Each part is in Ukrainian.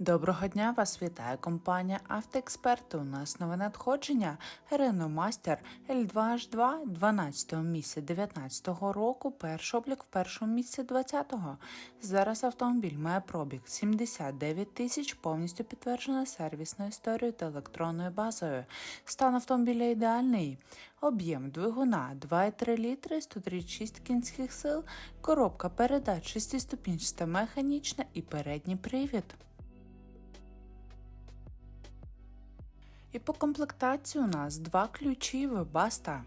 Доброго дня, вас вітає компанія Автоексперти. У нас нове надходження Renault Master L2H2 12 місяця 19 року, перший облік в першому місяці 20-го. Зараз автомобіль має пробіг 79 тисяч, повністю підтверджена сервісною історією та електронною базою. Стан автомобіля ідеальний. Об'єм двигуна 2,3 літри, 136 кінських сил, коробка передач 6-ступінчаста механічна і передній привід. І по комплектації у нас два ключі Webaста.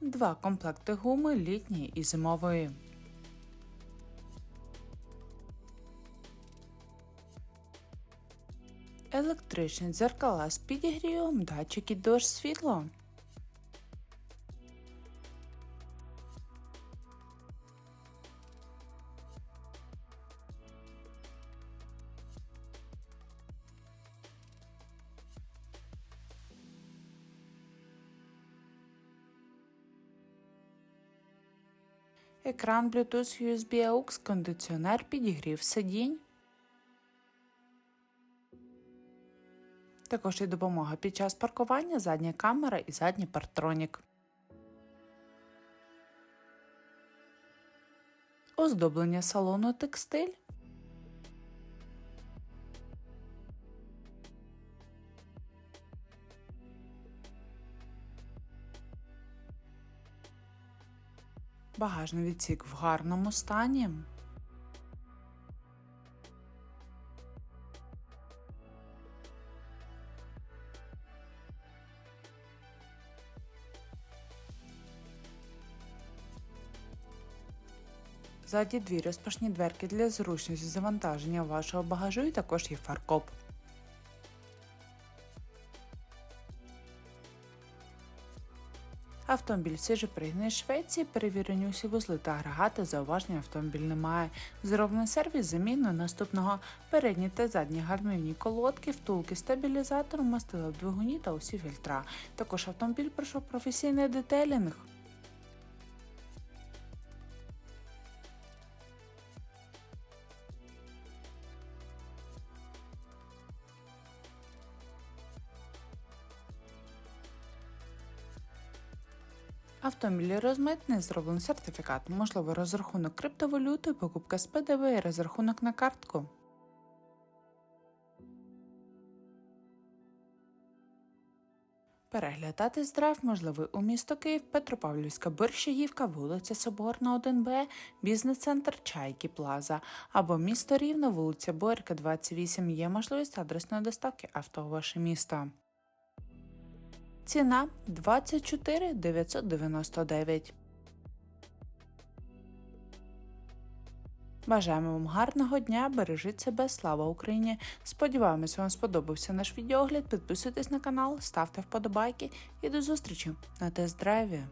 Два комплекти гуми літньої і зимової. Електричні дзеркала з підігрівом, датчики дощ світло. Екран Bluetooth USB AUX, кондиціонер, підігрів сидінь. Також є допомога під час паркування, задня камера і задній партронік. Оздоблення салону текстиль. Багажний відсік в гарному стані. Ззаді дві розпашні дверки для зручності завантаження вашого багажу і також є фаркоп. Автомобіль свіжопригнаний з Швеції, перевірені усі вузли та агрегати, зауважень автомобіль немає. Зроблений сервіс заміну наступного передні та задні гальмівні колодки, втулки, стабілізатор, мастила в двигуні та усі фільтра. Також автомобіль пройшов професійний детелінг. Автомобіль розмитний, зроблений сертифікат, можливо розрахунок криптовалютою, покупка з ПДВ і розрахунок на картку. Переглядати здрав можливий у місто Київ, Петропавлівська Борщагівка, вулиця Соборна, 1Б, бізнес-центр Чайки Плаза або місто Рівно, вулиця Борка, 28. Є можливість адресної доставки авто у ваше місто. Ціна 24 999. Бажаємо вам гарного дня, бережіть себе, слава Україні! Сподіваємось, вам сподобався наш відеогляд. Підписуйтесь на канал, ставте вподобайки і до зустрічі на тест-драйві!